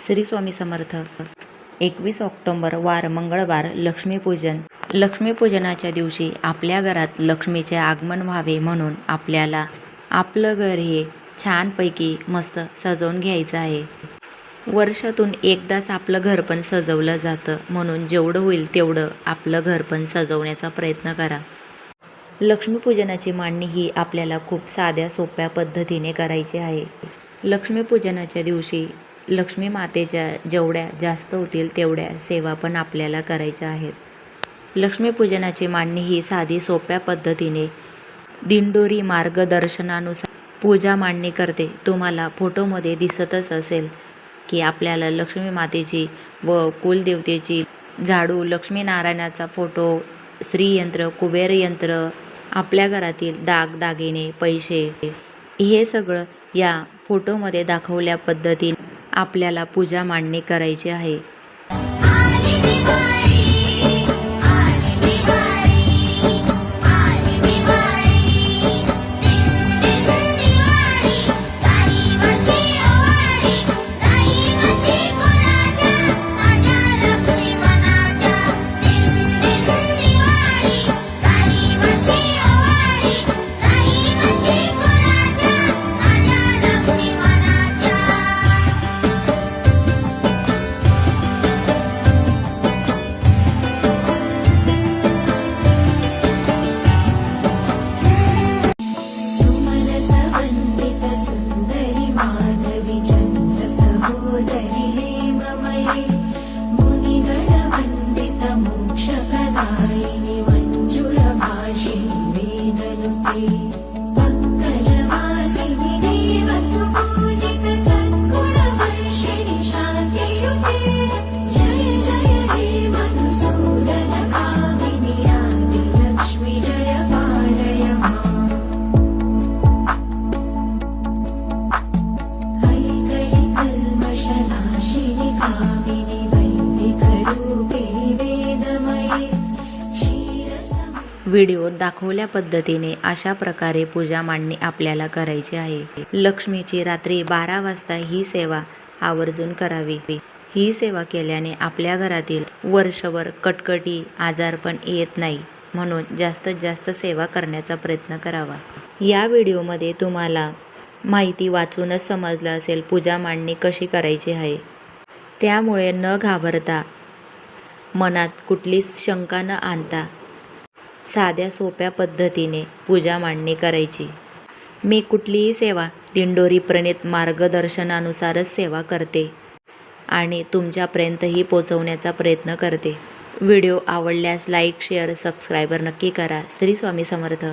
श्री स्वामी समर्थ. एकवीस ऑक्टोंबर वार मंगळवार लक्ष्मीपूजन. लक्ष्मीपूजनाच्या दिवशी आपल्या घरात लक्ष्मीचे आगमन व्हावे म्हणून आपल्याला आपलं घर हे छानपैकी मस्त सजवून घ्यायचं आहे. वर्षातून एकदाच आपलं घर पण सजवलं जातं म्हणून जेवढं होईल तेवढं आपलं घर पण सजवण्याचा प्रयत्न करा. लक्ष्मीपूजनाची मांडणी ही आपल्याला खूप साध्या सोप्या पद्धतीने करायची आहे. लक्ष्मीपूजनाच्या दिवशी लक्ष्मी मातेच्या जेवढ्या जास्त होतील तेवढ्या सेवा पण आपल्याला करायच्या आहेत. लक्ष्मीपूजनाची मांडणी ही साधी सोप्या पद्धतीने दिंडोरी मार्गदर्शनानुसार पूजा मांडणी करते. तुम्हाला फोटोमध्ये दिसतच असेल की आपल्याला लक्ष्मी मातेची व कुलदेवतेची झाडू लक्ष्मीनारायणाचा फोटो श्रीयंत्र कुबेर यंत्र आपल्या घरातील दागदागिने पैसे हे सगळं या फोटोमध्ये दाखवल्या पद्धतीने आपल्याला पूजा मांडणी करायची आहे. िनि मञ्जुरभाषे वेदनुते पङ्कजकासिनि देव सुपूजितसन् शाते जय जयनुसूदनकामिनिलक्ष्मिजय पाळय है कै कल्मषनाशिनिका व्हिडिओत दाखवल्या पद्धतीने अशा प्रकारे पूजा मांडणी आपल्याला करायची आहे. लक्ष्मीची रात्री बारा वाजता ही सेवा आवर्जून करावी. ही सेवा केल्याने आपल्या घरातील वर्षभर कटकटी आजारपण येत नाही म्हणून जास्तीत जास्त सेवा करण्याचा प्रयत्न करावा. या व्हिडिओमध्ये तुम्हाला माहिती वाचूनच समजलं असेल पूजा मांडणी कशी करायची आहे. त्यामुळे न घाबरता मनात कुठलीच शंका न आणता साध्या सोप्या पद्धतीने पूजा मांडणी करायची. मी कुठलीही सेवा दिंडोरी प्रणित मार्गदर्शनानुसारच सेवा करते आणि तुमच्यापर्यंतही पोचवण्याचा प्रयत्न करते. व्हिडिओ आवडल्यास लाईक शेअर सबस्क्रायबर नक्की करा. श्री स्वामी समर्थ.